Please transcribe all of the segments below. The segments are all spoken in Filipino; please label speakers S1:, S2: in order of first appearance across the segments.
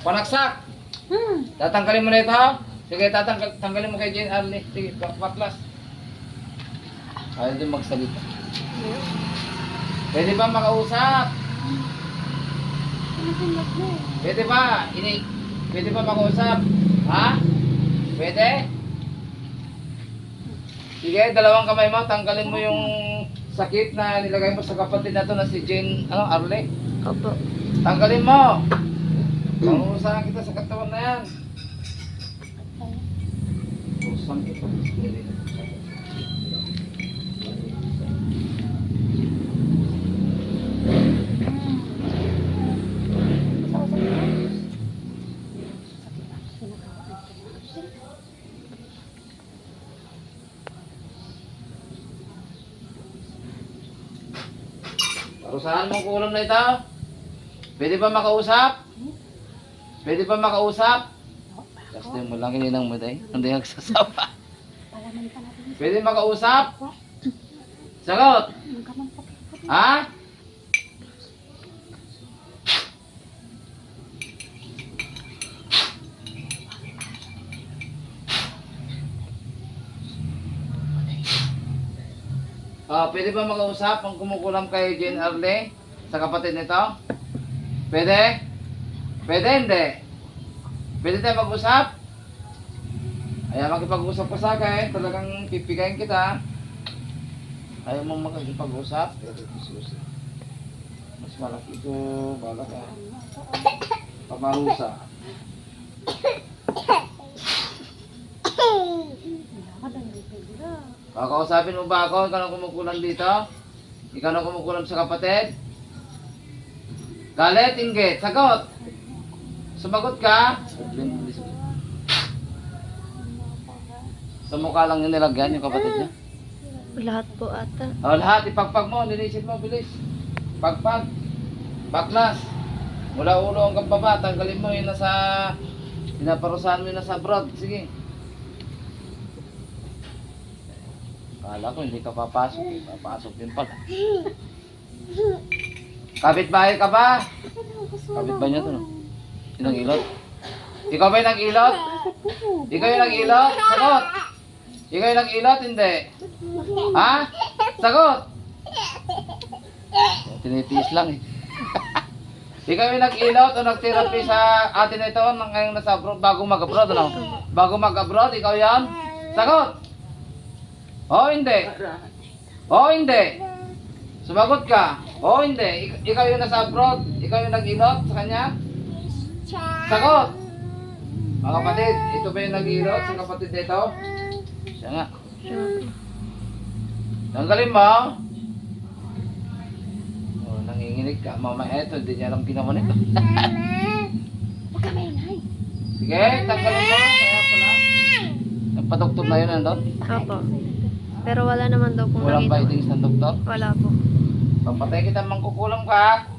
S1: Panaksak!
S2: Hmm.
S1: Tatanggalin mo na ito. Sige, tatanggal, tanggalin mo kay Jane Arlie. Sige, pa- paklas. Ayaw din magsalita. Pwede ba makausap? Pwede ba? Ini, pwede ba makausap? Ha? Pwede? Sige, dalawang kamay mo, tanggalin mo yung sakit na nilagay mo sa kapatid na to na si Jane, ano, Arlie.
S2: Opo.
S1: Tanggalin mo! Pangusahan kita sa katawan na yan. Usahan kita. Parusahan mo ang kulam na ito. Pwede ba makausap? Pwede ba makausap? Kasi mo lang hininang mo day. Hindi nagsasawa. Pwede makausap? Sagot! Ha? Ah, pwede ba makausap ang kumukulam kay Jane Arle sa kapatid nito? Pwede? Pwede hindi? Pwede tayo mag-usap? Ayaw makipag-usap ka sa akin, talagang pipigayin kita. Ayaw mo makipag-usap? Mas malaki ito, bala ka. Pamarusa. Kakausapin mo ba ako? Ikaw na kumukulam dito? Ikaw na kumukulam sa kapatid? Galit, inggit, sagot! Sumagot ka? Sa mukha lang yung nilagyan yung kapatid niya.
S2: Lahat po ata.
S1: O lahat, ipagpag mo, nilisit mo, bilis. Pagpag. Baklas. Mula ulo hanggang baba, tanggalin mo yung nasa, pinaparusahan mo yung nasa abroad. Sige. Kala ko hindi ka papasok, papasok din pala. Kapit bahay ka ba? Kapit ba niya to? No? Yung nag-ilot? Ikaw ba yung nag-ilot? Ikaw yung nag-ilot? Sagot! Ikaw yung nag-ilot? Hindi. Ha? Sagot! Tinitiis lang eh. Ikaw yung nag-ilot o nag-therapy sa atin ito nang ngayong nasa abroad, bago mag-abroad, ano? Bago mag-abroad, ikaw yan? Sagot! O hindi? O hindi? Sumagot ka? O hindi? Ik- ikaw yung nasa abroad? Ikaw yung nag-ilot sa kanya? Sagot! Mga kapatid, ito ba yung nag-ilot sa kapatid nito? Siya nga. Tanggalin mo. Oh, nanginginig ka. Mama, eto, hindi niya alam ginawa nito.
S2: Huwag ka maingay.
S1: Sige, tanggalin mo. Kaya pala. Nagpa-doktor na yun, nandun?
S2: Opo. Pero wala naman daw pong
S1: Walang
S2: nakita.
S1: findings ng doktor.
S2: Wala po.
S1: Papatay kita, mangkukulam ka.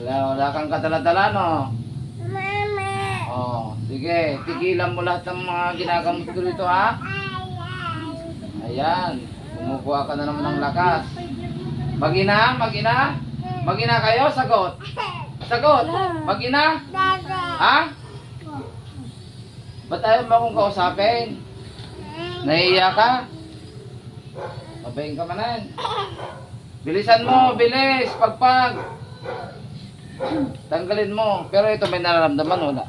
S1: Wala, wala kang kadala-dala, no? Oh, sige, tigilan mo lahat ng mga ginagamot ko dito, ha? Ayan, kumukuha ka na naman ng lakas. Magina, magina, magina kayo, sagot. Sagot, magina, ha? Ba't ayaw mo akong kausapin? Nahiya ka? Mabayin ka manan. Bilisan mo, bilis, pagpag. Tanggalin mo. Pero ito may nararamdaman, wala.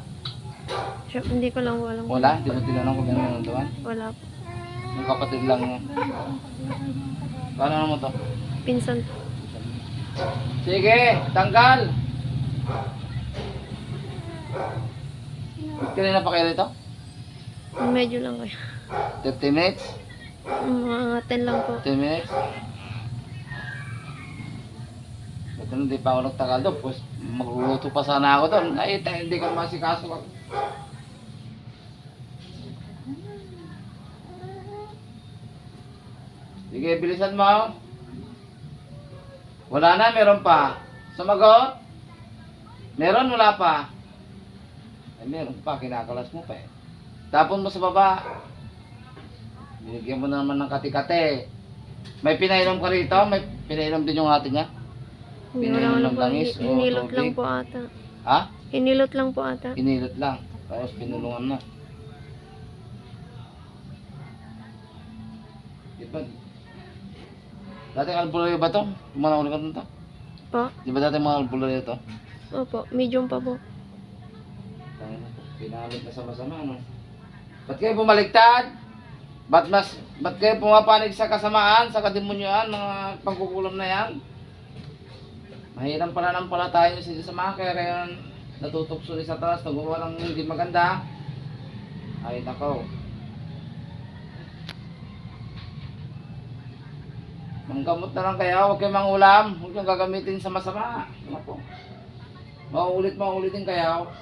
S2: Sure, hindi ko lang walang
S1: Wala, di mo tinanong kung may nararamdaman.
S2: Wala po.
S1: Yung kapatid lang mo. Paano naman to?
S2: Pinsan po.
S1: Sige, tanggal. Kanina pa kayo dito?
S2: Medyo lang kayo.
S1: 30 minutes?
S2: Mga 10 lang po.
S1: 10 minutes? Ito hindi pa ako nagtagal doon. Pues, magluluto pa sana ako doon. Ay, tayo, hindi ko masikaso. Sige, bilisan mo. Wala na, meron pa. Sumagot? Meron, wala pa. Ay, meron pa, kinakalas mo pa eh. Tapon mo sa baba. Binigyan mo naman ng kati-kati. May pinainom ka rito? May pinainom din yung ate niya?
S2: Wala
S1: ng langis o
S2: Hinilot lang
S1: tubig?
S2: po ata.
S1: Ha?
S2: Hinilot lang po ata.
S1: Inilot lang. Tapos pinulungan na. Di ba? Dati albularyo ba to? Manahuli ka dun to?
S2: Po?
S1: Di ba dati mga albularyo to?
S2: Opo, medium pa po.
S1: Pinamit na sa masama, ano? Ba't kayo bumaliktad? Ba't mas, ba't kayo pumapanig sa kasamaan, sa kademonyoan, mga pagkukulam na yan? Mahirang pananampalataya sa Diyos Ama, kaya kayo natutokso ni Satanas, nagawa ng hindi maganda. Ay, nakaw. Manggamot na lang kaya, huwag kayong mangulam, huwag kayong gagamitin sa masama. Po? Mauulit, mauulit din kayo.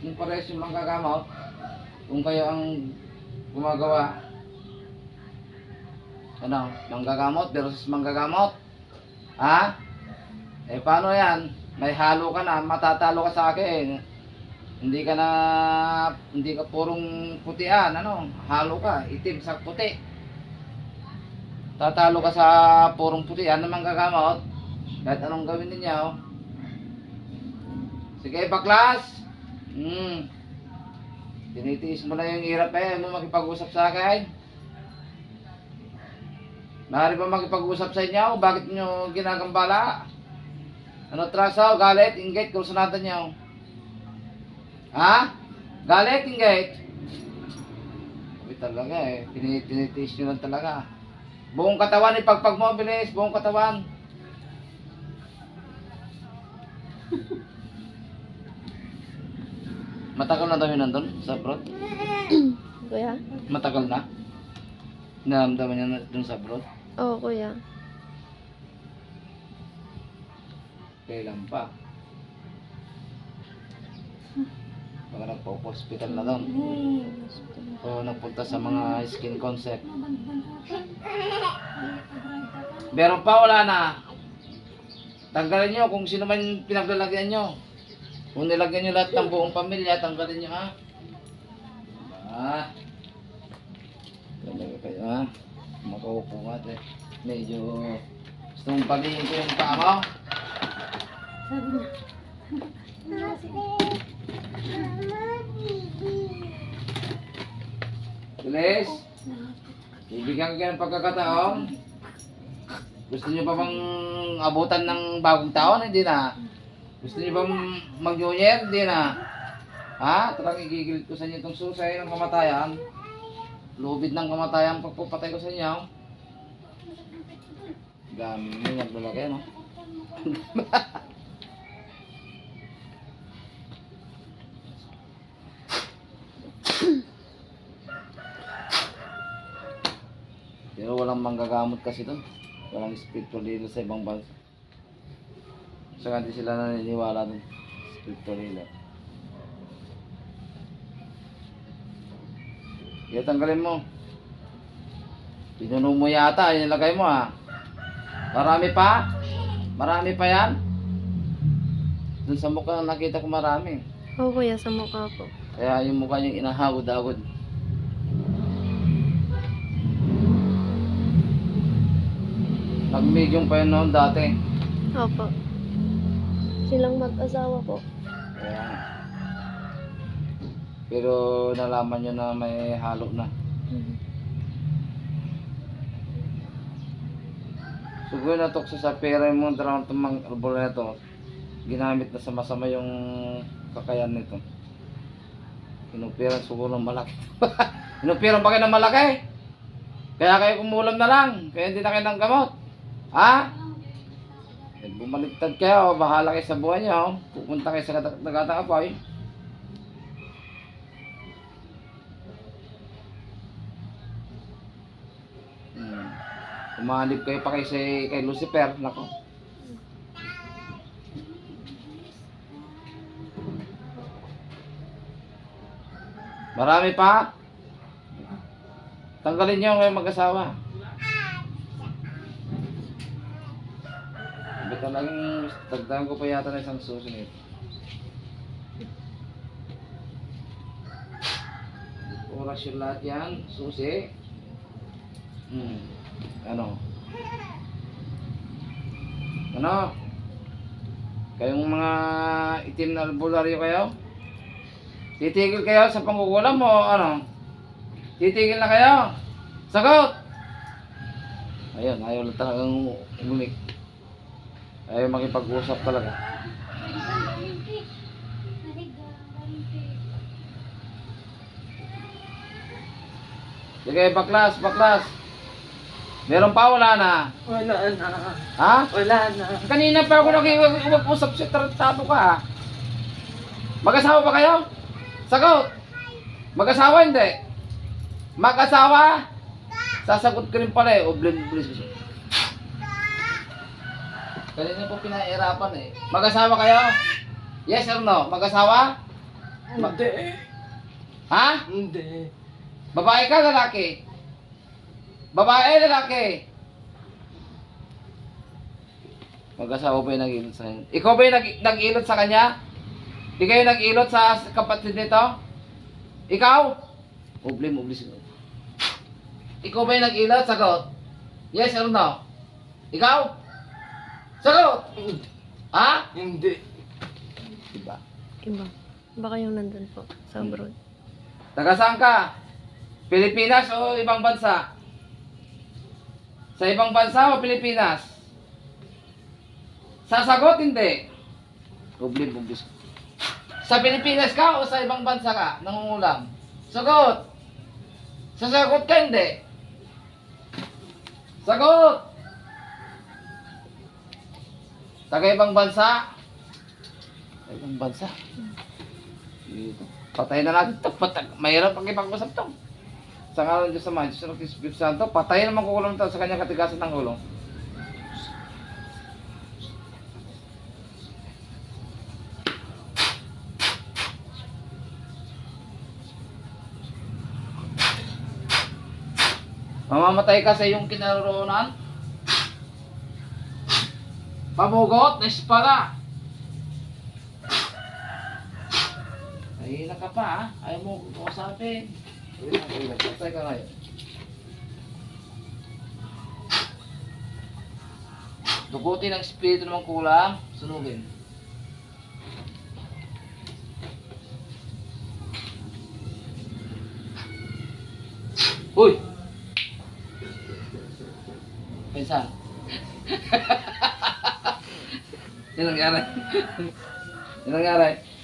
S1: Yung pares yung manggagamot. Kung kayo ang gumagawa. Ano, manggagamot versus manggagamot. Ha? Eh paano yan? May halo ka na, matatalo ka sa akin. Hindi ka na, hindi ka purong putian, ano? Halo ka, itim sa puti. Tatalo ka sa purong puti, ano manggagamot? Kahit anong gawin ninyo, Sige, baklas! Hmm. Tinitiis mo na yung hirap eh, mo makipag-usap sa akin. Maaari ba makipag-usap sa inyo? Bakit nyo ginagambala? Ano traso? Galit? Inggit? Kursunatan nyo? Ha? Galit? Inggit? Sabi talaga eh, Tini- tinitiis nyo lang talaga. Buong katawan, ipagpag mo, bilis, buong katawan. Matagal na yun nandun sa abroad?
S2: Kuya?
S1: Matagal na? Naramdaman niya na dun sa abroad?
S2: Oo, kuya.
S1: Kailan pa? Baka nagpa-hospital na doon. O nagpunta sa mga skin concept. Meron pa, wala na. Tanggalin nyo kung sino man pinaglalagyan nyo. Kung nilagyan nyo lahat ng buong pamilya, tanggalin nyo ha. Ah. Talaga kayo ha. Makaupo nga eh. Medyo gusto mong palihin ko yung paa mo. Bilis. Bibigyan ka ng pagkakataon. Gusto niyo pa bang abutan ng bagong taon? Hindi na. Gusto niyo bang mag-new year? Hindi na. Ha? Talagang igigilit ko sa inyo itong susay ng kamatayan. Lubid ng kamatayan pagpupatay ko sa inyo. Dami naglalagay, no? Pero walang manggagamot kasi doon. Walang spiritual healer sa ibang bansa. Saka hindi sila naniniwala doon. Spiritual healer. Kaya tanggalin mo. Pinuno mo yata, inilagay mo ha. Marami pa? Marami pa yan? Doon sa mukha nakita ko marami.
S2: Oo, kuya, sa mukha po.
S1: Kaya yung mukha niyang inahagod-agod. Nag-medium pa yun noon dati.
S2: Opo. Silang mag-asawa po.
S1: Kaya nga. Pero nalaman nyo na may halo na.
S2: Mhm.
S1: Siguro na tokso sa pera mo dalawang tumang arbol na to. Ginamit na sa masama yung kakayan nito. Inupiran siguro ng malaki. Inupiran pa kayo ng malaki. Kaya kayo kumulam na lang. Kaya hindi na kayo ng gamot. Ha? Eh, Bumaliktad kayo. Bahala kayo sa buhay nyo. Pupunta kayo sa dagatang apoy. Hmm. Umahalip kayo pa kay, si, kay Lucifer. Nako. Marami pa. Tanggalin niyo kayo mag-asawa. Sabi talagang tagdagan ko pa yata na isang susunod. Oras yung lahat yan. Susi. Hmm. Ano? Ano? Kayong mga itim na albularyo kayo? Titigil kayo sa pangkukulam mo ano? Titigil na kayo? Sagot! Ayun, ayaw na talagang umimik. Ayaw makipag-usap talaga. Sige, baklas, baklas. Meron pa, wala na.
S3: Wala na.
S1: Ha?
S3: Wala na.
S1: Kanina pa ako nag-usap siya, tratado ka ha. Mag-asawa ba kayo? Sagot! Mag-asawa hindi? Mag-asawa? Sasagot ka rin pala eh. O, blend, blend, blend. Kanina po pinahirapan eh. Mag-asawa kayo? Yes or no? Mag-asawa? Ma-
S3: Hindi.
S1: Ha?
S3: Hindi.
S1: Babae ka, lalaki? Babae, lalaki? Mag-asawa ba yung nag-ilot sa kanya? Ikaw ba yung nag- nag-ilot sa kanya? Di kayo nag-ilot sa kapatid nito? Ikaw? Ublim siguro. Ikaw ba yung nag-ilot? Sagot. Yes or no? Ikaw? Ha?
S3: Hindi.
S1: Diba?
S2: Iba. Baka yung nandun po, sa abroad.
S1: Taga saan ka? Pilipinas o ibang bansa? Sa ibang bansa o Pilipinas? Sasagot hindi. Problem, problem. Sa Pilipinas ka o sa ibang bansa ka? Nangungulam. Sagot. Sasagot ka hindi. Sagot. Taga ibang bansa? Sa ibang bansa? Dito. Patay na natin ito. Patay. Mahirap pag ipag-usap ito. Sa ngalan ng Diyos sa mga Diyos ng Espiritu Santo, patay naman kukulong ito sa kanyang katigasan ng ulo. Mamamatay ka sa iyong kinaroroonan? Pamugot na espada. Ay, ka pa ha? Ayaw mo kausapin. Patay ka ngayon. Dugutin ang espiritu ng kulang, sunugin. Uy! Pinsan. Yan nangyari. Yan nangyari.